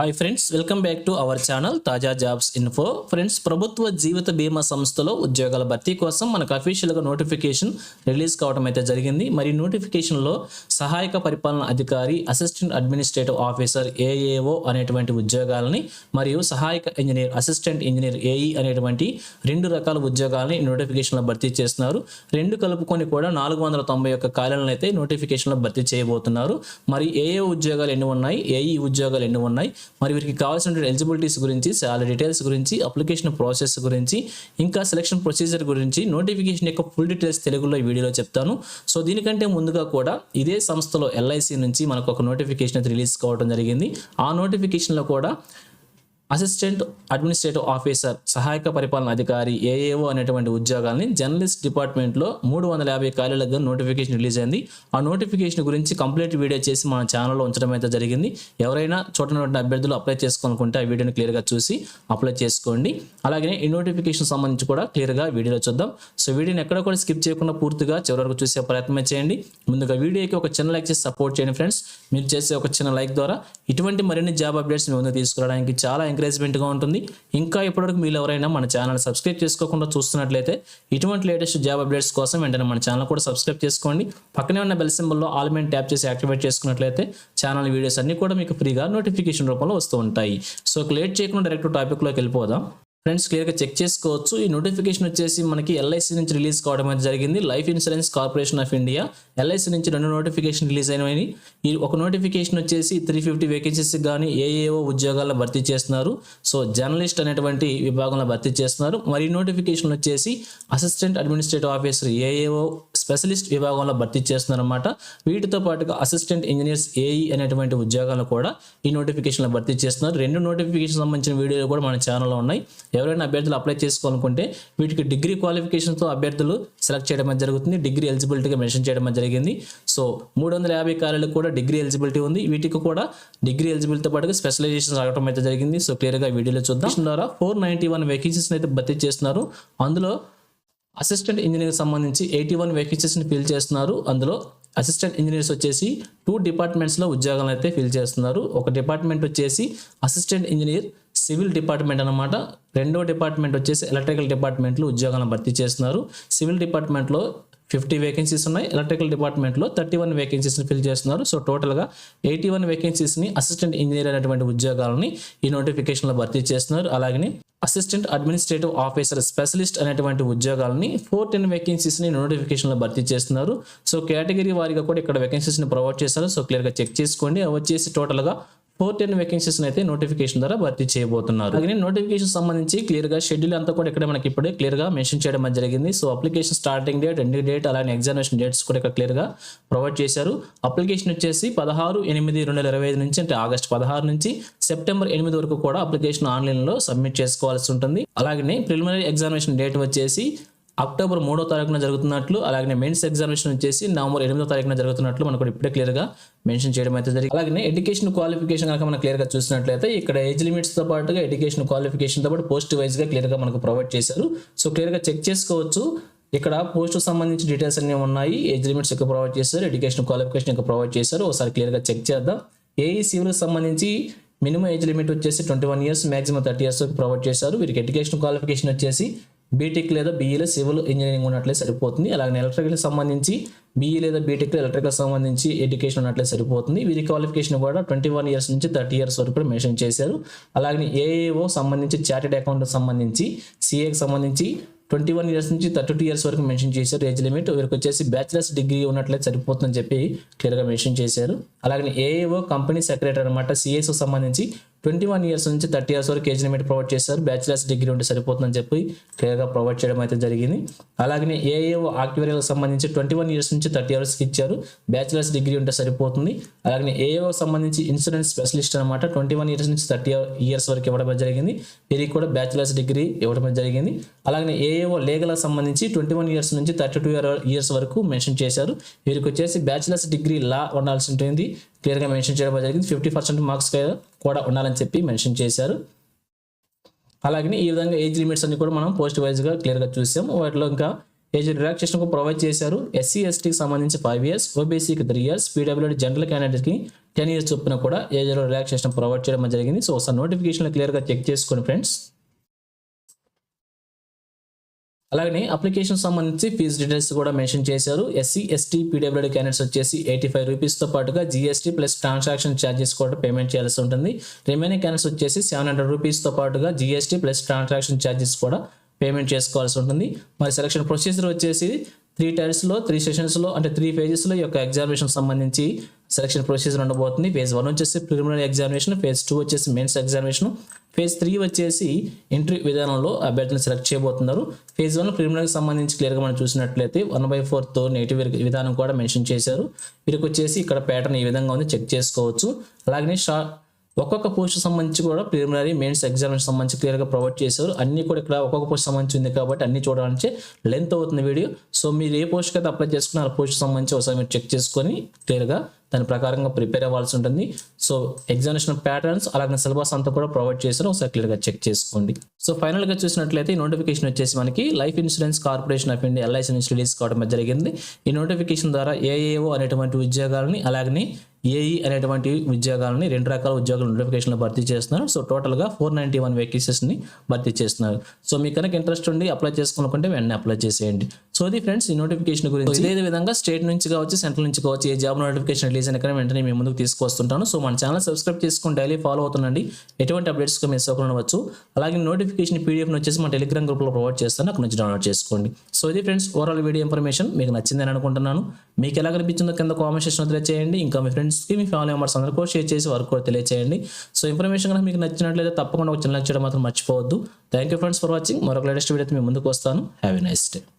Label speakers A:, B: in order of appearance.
A: Hi friends welcome back to our channel తాజా jobs info friends ప్రభుత్వ జీవిత బీమా సంస్థలో ఉద్యోగాల భర్తీ కోసం మనకు అఫీషియల్గా నోటిఫికేషన్ రిలీజ్ కావడం అయితే జరిగింది. మరి నోటిఫికేషన్లో సహాయక పరిపాలన అధికారి అసిస్టెంట్ అడ్మినిస్ట్రేటివ్ ఆఫీసర్ ఏఏఓ అనేటువంటి ఉద్యోగాలని మరియు సహాయక ఇంజనీర్ అసిస్టెంట్ ఇంజనీర్ ఏఈ అనేటువంటి రెండు రకాల ఉద్యోగాలని నోటిఫికేషన్లో భర్తీ చేస్తున్నారు. రెండు కలుపుకొని కూడా నాలుగు వందల తొంభై ఒక్క ఖాళీలను అయితే నోటిఫికేషన్లో భర్తీ చేయబోతున్నారు. మరి ఏ ఏ ఉద్యోగాలు ఎన్ని ఉన్నాయి? ఏఈ ఉద్యోగాలు ఎన్ని ఉన్నాయి? మరి వీరికి కావాల్సిన ఎలిజిబిలిటీస్ గురించి చాలా డీటెయిల్స్ గురించి అప్లికేషన్ ప్రాసెస్ గురించి ఇంకా సెలక్షన్ ప్రొసీజర్ గురించి నోటిఫికేషన్ యొక్క ఫుల్ డీటెయిల్స్ తెలుగులో ఈ వీడియోలో చెప్తాను. సో దీనికంటే ముందుగా కూడా ఇదే సంస్థలో ఎల్ఐసి నుంచి మనకు ఒక నోటిఫికేషన్ అయితే రిలీజ్ కావడం జరిగింది. ఆ నోటిఫికేషన్లో కూడా అసిస్టెంట్ అడ్మినిస్ట్రేటివ్ ఆఫీసర్ సహాయక పరిపాలన అధికారి ఏఏఓ అనేటువంటి ఉద్యోగాల్ని జర్నలిస్ట్ డిపార్ట్మెంట్లో మూడు వందల యాభై ఖాళీలకు నోటిఫికేషన్ రిలీజ్ అయింది. ఆ నోటిఫికేషన్ గురించి కంప్లీట్ వీడియో చేసి మన ఛానల్లో ఉంచడం అయితే జరిగింది. ఎవరైనా చూడనటువంటి అభ్యర్థులు అప్లై చేసుకోవాలనుకుంటే ఆ వీడియోని క్లియర్గా చూసి అప్లై చేసుకోండి. అలాగే ఈ నోటిఫికేషన్ సంబంధించి కూడా క్లియర్గా వీడియోలో చూద్దాం. సో వీడియోని ఎక్కడ కూడా స్కిప్ చేయకుండా పూర్తిగా చివరి వరకు చూసే ప్రయత్నం చేయండి. ముందుగా వీడియోకి ఒక చిన్న లైక్ చేసి సపోర్ట్ చేయండి ఫ్రెండ్స్. మీరు చేసే ఒక చిన్న లైక్ ద్వారా ఇటువంటి మరిన్ని జాబ్ అప్డేట్స్ మీ ముందుకు తీసుకురావడానికి చాలా ఎంకరేజ్మెంట్గా ఉంటుంది. ఇంకా ఇప్పటివరకు మీరు ఎవరైనా మన ఛానల్ సబ్స్క్రైబ్ చేసుకోకుండా చూస్తున్నట్లయితే ఇటువంటి లేటెస్ట్ జాబ్ అప్డేట్స్ కోసం వెంటనే మన ఛానల్ కూడా సబ్స్క్రైబ్ చేసుకోండి. పక్కనే ఉన్న బెల్ సింబల్లో ఆల్ మెయిన్ ట్యాప్ చేసి యాక్టివేట్ చేసుకున్నట్లయితే ఛానల్ వీడియోస్ అన్ని కూడా మీకు ఫ్రీగా నోటిఫికేషన్ రూపంలో వస్తూ ఉంటాయి. సో లేట్ చేయకుండా డైరెక్ట్ టాపిక్లోకి వెళ్ళిపోదాం. ఫ్రెండ్స్ క్లియర్గా చెక్ చేసుకోవచ్చు. ఈ నోటిఫికేషన్ వచ్చేసి మనకి ఎల్ఐసి నుంచి రిలీజ్ కావడం జరిగింది. Life insurance corporation of India LIC నుంచి రెండు నోటిఫికేషన్ రిలీజ్ అయినవి. ఈ ఒక నోటిఫికేషన్ వచ్చేసి త్రీ ఫిఫ్టీ వేకెన్సీస్కి కానీ ఏఏఓ ఉద్యోగాల్లో భర్తీ చేస్తున్నారు. సో జర్నలిస్ట్ అనేటువంటి విభాగంలో భర్తీ చేస్తున్నారు. మరి నోటిఫికేషన్ వచ్చేసి assistant administrative officer AAO specialist విభాగంలో భర్తీ చేస్తున్నారన్నమాట. వీటితో పాటుగా అసిస్టెంట్ ఇంజనీర్స్ ఏఈ అనేటువంటి ఉద్యోగాలు కూడా ఈ నోటిఫికేషన్లో భర్తీ చేస్తున్నారు. రెండు నోటిఫికేషన్ సంబంధించిన వీడియోలు కూడా మన ఛానల్లో ఉన్నాయి. ఎవరైనా అభ్యర్థులు అప్లై చేసుకోవాలనుకుంటే వీటికి డిగ్రీ క్వాలిఫికేషన్తో అభ్యర్థులు సెలెక్ట్ చేయడం జరుగుతుంది. డిగ్రీ ఎలిజిబిలిటీగా మెన్షన్ చేయడం జరిగింది. సో మూడు వందల యాభై ఖాళీలకు కూడా డిగ్రీ ఎలిజిబిలిటీ ఉంది. వీటికి కూడా డిగ్రీ ఎలిజిబిలిటీతో పాటుగా స్పెషలైజేషన్ రావడం అయితే జరిగింది. సో క్లియర్గా వీడియోలో చూద్దాం. ద్వారా ఫోర్ నైంటీ వన్ వేకెన్సీస్ని అయితే భర్తీ చేస్తున్నారు. అందులో అసిస్టెంట్ ఇంజనీర్ సంబంధించి ఎయిటీ వన్ వేకెన్సీస్ని ఫిల్ చేస్తున్నారు. అందులో అసిస్టెంట్ ఇంజనీర్స్ వచ్చేసి టూ డిపార్ట్మెంట్స్లో ఉద్యోగాలను అయితే ఫిల్ చేస్తున్నారు. ఒక డిపార్ట్మెంట్ వచ్చేసి అసిస్టెంట్ ఇంజనీర్ సివిల్ డిపార్ట్మెంట్ అనమాట రెండో డిపార్ట్మెంట్ వచ్చేసి ఎలక్ట్రికల్ డిపార్ట్మెంట్లో ఉద్యోగాలను భర్తీ చేస్తున్నారు. సివిల్ డిపార్ట్మెంట్లో ఫిఫ్టీ వేకెన్సీస్ ఉన్నాయి. ఎలక్ట్రికల్ డిపార్ట్మెంట్లో థర్టీ వన్ వేకెన్సీస్ని ఫిల్ చేస్తున్నారు. సో టోటల్గా ఎయిటీ వన్ వేకెన్సీస్ని అసిస్టెంట్ ఇంజనీర్ అనేటువంటి ఉద్యోగాలని ఈ నోటిఫికేషన్లో భర్తీ చేస్తున్నారు. అలాగే అసిస్టెంట్ అడ్మినిస్ట్రేటివ్ ఆఫీసర్ స్పెషలిస్ట్ అనేటువంటి ఉద్యోగాలని ఫోర్ టెన్ వేకెన్సీస్ని నోటిఫికేషన్లో భర్తీ చేస్తున్నారు. సో కేటగిరీ వారిగా కూడా ఇక్కడ వేకెన్సీస్ని ప్రొవైడ్ చేస్తారు సో క్లియర్గా చెక్ చేసుకోండి. వచ్చేసి టోటల్గా ఫోర్ టెన్ వేకెన్సీస్ అయితే నోటిఫికేషన్ ద్వారా భర్తీ చేయబోతున్నారు. అలాగే నోటిఫికేషన్ సంబంధించి క్లియర్గా షెడ్యూల్ అంతా కూడా ఇక్కడ మనకి ఇప్పుడే క్లియర్గా మెన్షన్ చేయడం జరిగింది. So application starting date ending date అలాగే ఎగ్జామినేషన్ డేట్స్ కూడా ఇక్కడ క్లియర్గా ప్రొవైడ్ చేశారు. అప్లికేషన్ వచ్చేసి పదహారు ఎనిమిది రెండు వేల ఇరవై ఐదు నుంచి అంటే ఆగస్ట్ పదహారు నుంచి సెప్టెంబర్ ఎనిమిది వరకు కూడా అప్లికేషన్ ఆన్లైన్లో సబ్మిట్ చేసుకోవాల్సి ఉంటుంది. అలాగే ప్రిలిమినరీ ఎగ్జామినేషన్ డేట్ వచ్చేసి అక్టోబర్ మూడో తారీఖున జరుగుతున్నట్లు అలాగే మెయిన్స్ ఎగ్జామినేషన్ వచ్చేసి నవంబర్ ఎనిమిదో తారీఖున జరుగుతున్నట్లు మనకు ఇప్పుడే క్లియర్గా మెన్షన్ చేయడం అయితే జరిగింది. అలాగే ఎడ్యుకేషన్ క్వాలిఫికేషన్ కనుక మనం క్లియర్గా చూసినట్లయితే ఇక్కడ ఏజ్ లిమిట్స్తో పాటుగా ఎడ్యుకేషన్ క్వాలిఫికేషన్తో పాటు పోస్ట్ వైజ్గా క్లియర్గా మనకు ప్రొవైడ్ చేశారు. సో క్లియర్గా చెక్ చేసుకోవచ్చు. ఇక్కడ పోస్ట్ సంబంధించి డీటెయిల్స్ అన్ని ఉన్నాయి. ఏజ్ లిమిట్స్ ఎక్కువ ప్రొవైడ్ చేశారు. ఎడ్యుకేషన్ క్వాలిఫికేషన్ ఎక్కువ ప్రొవైడ్ చేశారు. ఒకసారి క్లియర్గా చెక్ చేద్దాం. ఏఈ సివిల్కి సంబంధించి మినిమం ఏజ్ లిమిట్ వచ్చేసి twenty one years maximum thirty years provide చేశారు. వీరికి ఎడ్యుకేషన్ క్వాలిఫికేషన్ వచ్చేసి బీటెక్ లేదా బీఈలో సివిల్ ఇంజనీరింగ్ ఉన్నట్లే సరిపోతుంది. అలాగే ఎలక్ట్రికల్ సంబంధించి బీఈ లేదా బీటెక్ ఎలక్ట్రికల్ సంబంధించి ఎడ్యుకేషన్ ఉన్నట్లే సరిపోతుంది. వీరి క్వాలిఫికేషన్ కూడా ట్వంటీ వన్ ఇయర్స్ నుంచి థర్టీ ఇయర్స్ వరకు కూడా మెన్షన్ చేశారు. అలాగే ఏఏఓ సంబంధించి చార్టెడ్ అకౌంట్ సంబంధించి సిఏకి సంబంధించి ట్వంటీ వన్ ఇయర్స్ నుంచి థర్టీ టూ ఇయర్స్ వరకు మెన్షన్ చేశారు. ఏజ్ లిమిట్ వీరికి వచ్చేసి బ్యాచిలర్స్ డిగ్రీ ఉన్నట్లే సరిపోతుందని చెప్పి క్లియర్గా మెన్షన్ చేశారు. అలాగే ఏఏఓ కంపెనీ సెక్రటరీ అనమాట సిఎస్ఓ సంబంధించి ట్వంటీ వన్ ఇయర్స్ నుంచి థర్టీ ఇయర్స్ వరకు ఏజ్ లిమిట్ ప్రొవైడ్ చేశారు. బ్యాచిలర్స్ డిగ్రీ ఉంటే సరిపోతుందని చెప్పి క్లియర్గా ప్రొవైడ్ చేయడం అయితే జరిగింది. అలాగే ఏఏఓ ఆక్టివేరియల్ సంబంధించి ట్వంటీ వన్ ఇయర్స్ నుంచి థర్టీ ఇయర్స్కి ఇచ్చారు. బ్యాచిలర్స్ డిగ్రీ ఉంటే సరిపోతుంది. అలాగే ఏఏఓ సంబంధించి ఇన్సూరెన్స్ స్పెషలిస్ట్ అనమాట ట్వంటీ వన్ ఇయర్స్ నుంచి థర్టీ ఇయర్స్ వరకు ఇవ్వడం జరిగింది. వీరికి కూడా బ్యాచిలర్స్ డిగ్రీ ఇవ్వడం జరిగింది. అలాగే ఏఏఓ లీగల్ సంబంధించి ట్వంటీ వన్ ఇయర్స్ నుంచి థర్టీ టూ ఇయర్స్ వరకు మెన్షన్ చేశారు. వీరికి వచ్చేసి బ్యాచిలర్స్ డిగ్రీ లా ఉండాల్సి ఉంటుంది. క్లియర్గా మెన్షన్ చేయడం జరిగింది. ఫిఫ్టీ పర్సెంట్ మార్క్స్ కూడా ఉండాలని చెప్పి మెన్షన్ చేశారు. అలాగే ఈ విధంగా ఏజ్ లిమిట్స్ అన్ని కూడా మనం పోస్ట్ వైజ్గా క్లియర్గా చూసాం. వాటిలో ఇంకా ఏజ్ రిలాక్సేషన్ ప్రొవైడ్ చేశారు. ఎస్సీ ఎస్టీకి సంబంధించి ఫైవ్ ఇయర్స్ ఓబీసీకి త్రీ ఇయర్స్ పీడబ్ల్యూడి జనరల్ క్యాండిడేట్కి టెన్ ఇయర్స్ చొప్పున కూడా ఏజ్లో రిలాక్సేషన్ ప్రొవైడ్ చేయడం జరిగింది. సో ఒకసారి నోటిఫికేషన్లో క్లియర్గా చెక్ చేసుకోండి ఫ్రెండ్స్ అలాగే అప్లికేషన్ సంబంధించి ఫీజు డీటెయిల్స్ కూడా మెన్షన్ చేశారు. ఎస్సీ ఎస్టీ పీడబ్ల్యూడీ క్యాండిడేట్స్ వచ్చేసి ఎయిటీ ఫైవ్ రూపీస్తో పాటుగా జీఎస్టీ ప్లస్ ట్రాన్సాక్షన్ ఛార్జెస్ కూడా పేమెంట్ చేయాల్సి ఉంటుంది. రిమైనింగ్ క్యాండిడేట్స్ వచ్చేసి సెవెన్ హండ్రెడ్ రూపీస్తో పాటుగా జీఎస్టీ ప్లస్ ట్రాన్సాక్షన్ ఛార్జెస్ కూడా పేమెంట్ చేసుకోవాల్సి ఉంటుంది. మరి సెలక్షన్ ప్రొసీజర్ వచ్చేసి త్రీ టైర్స్లో త్రీ సెషన్స్లో అంటే త్రీ ఫేజెస్లో ఈ యొక్క ఎగ్జామినేషన్ సంబంధించి సెలక్షన్ ప్రొసీజర్ ఉండబోతుంది. ఫేజ్ వన్ వచ్చేసి ప్రిలిమినరీ ఎగ్జామినేషన్ ఫేజ్ టూ వచ్చేసి మెయిన్స్ ఎగ్జామినేషన్ ఫేజ్ త్రీ వచ్చేసి ఇంటర్వ్యూ విధానంలో అభ్యర్థులను సెలెక్ట్ చేయబోతున్నారు. ఫేజ్ వన్ ప్రిలిమినరీకి సంబంధించి క్లియర్గా మనం చూసినట్లయితే వన్ బై ఫోర్త్ నేటివ్ విధానం కూడా మెన్షన్ చేశారు. వీరికి వచ్చేసి ఇక్కడ ప్యాటర్న్ ఈ విధంగా ఉంది చెక్ చేసుకోవచ్చు. అలాగే షా ఒక్కొక్క పోస్ట్ సంబంధించి కూడా ప్రిలిమినరీ మెయిన్స్ ఎగ్జామినేషన్ సంబంధించి క్లియర్గా ప్రొవైడ్ చేశారు. అన్ని కూడా ఇక్కడ ఒక్కొక్క పోస్ట్ సంబంధించి ఉంది కాబట్టి అన్ని చూడడానికి లెంత్ అవుతుంది వీడియో. సో మీరు ఏ పోస్ట్కి అయితే అప్లై చేసుకున్న ఆ పోస్ట్ సంబంధించి ఒకసారి మీరు చెక్ చేసుకొని క్లియర్గా దాని ప్రకారంగా ప్రిపేర్ అవ్వాల్సి ఉంటుంది. సో ఎగ్జామినేషన్ ప్యాటర్న్స్ అలాగే సిలబస్ అంతా కూడా ప్రొవైడ్ చేశారు. ఒకసారి క్లియర్గా చెక్ చేసుకోండి. సో ఫైనల్గా చూసినట్లయితే ఈ నోటిఫికేషన్ వచ్చేసి మనకి life insurance corporation of India LIC నుంచి రిలీజ్ కావడం జరిగింది. ఈ నోటిఫికేషన్ ద్వారా ఏఏఓ అనేటువంటి ఉద్యోగాలని అలాగే ఏఈ అనేటువంటి ఉద్యోగాలని రెండు రకాల ఉద్యోగాలు నోటిఫికేషన్లో భర్తీ చేస్తున్నారు. సో టోటల్గా ఫోర్ నైంటీ వన్ వేకెన్సీస్ని భర్తీ చేస్తున్నారు. సో మీకు కనుక ఇంట్రెస్ట్ ఉండి అప్లై చేసుకోవాలనుకుంటే వెంటనే అప్లై చేసేయండి. సో అది ఫ్రెండ్స్ ఈ నోటిఫికేషన్ గురించి. ఇదే విధంగా స్టేట్ నుంచి కావచ్చు సెంట్రల్ నుంచి కావచ్చు ఏ జాబ్ నోటిఫికేషన్ రిలీజ్ అయిన వెంటనే మేము ముందుకు తీసుకొస్తుంటాను సో మన ఛానల్ సబ్స్క్రైబ్ చేసుకుని డైలీ ఫాలో అవుతుండండి. ఎటువంటి అప్డేట్స్ మిస్ అవ్వకుండా ఉండవచ్చు. అలాగే నోటిఫికేషన్ పీడిఎఫ్ని వచ్చేసి మన టెలిగ్రామ్ గ్రూప్లో ప్రొవైడ్ చేస్తాను. అక్కడ నుంచి డౌన్లోడ్ చేసుకోండి. సో ఇది ఫ్రెండ్స్ ఓవరాల్ వీడియో ఇన్ఫర్మేషన్ మీకు నచ్చిందని అనుకుంటున్నాను. మీకు ఎలా కనిపించిందో కింద కామెంట్ సెక్షన్ తెలియచేయండి. ఇంకా మీ ఫ్రెండ్స్కి మీ ఫ్యామిలీ మెంబర్స్ అందరూ కూడా షేర్ చేసి వారికి కూడా తెలియచేయండి. సో ఇన్ఫర్మేషన్ కనుక మీకు నచ్చినట్లయితే తప్పకుండా ఒక చిన్న చేయడం మాత్రం మర్చిపోవద్దు. Thank you friends for watching మరొక లేటెస్ట్ వీడియో మీ ముందుకు వస్తాను. Have a nice day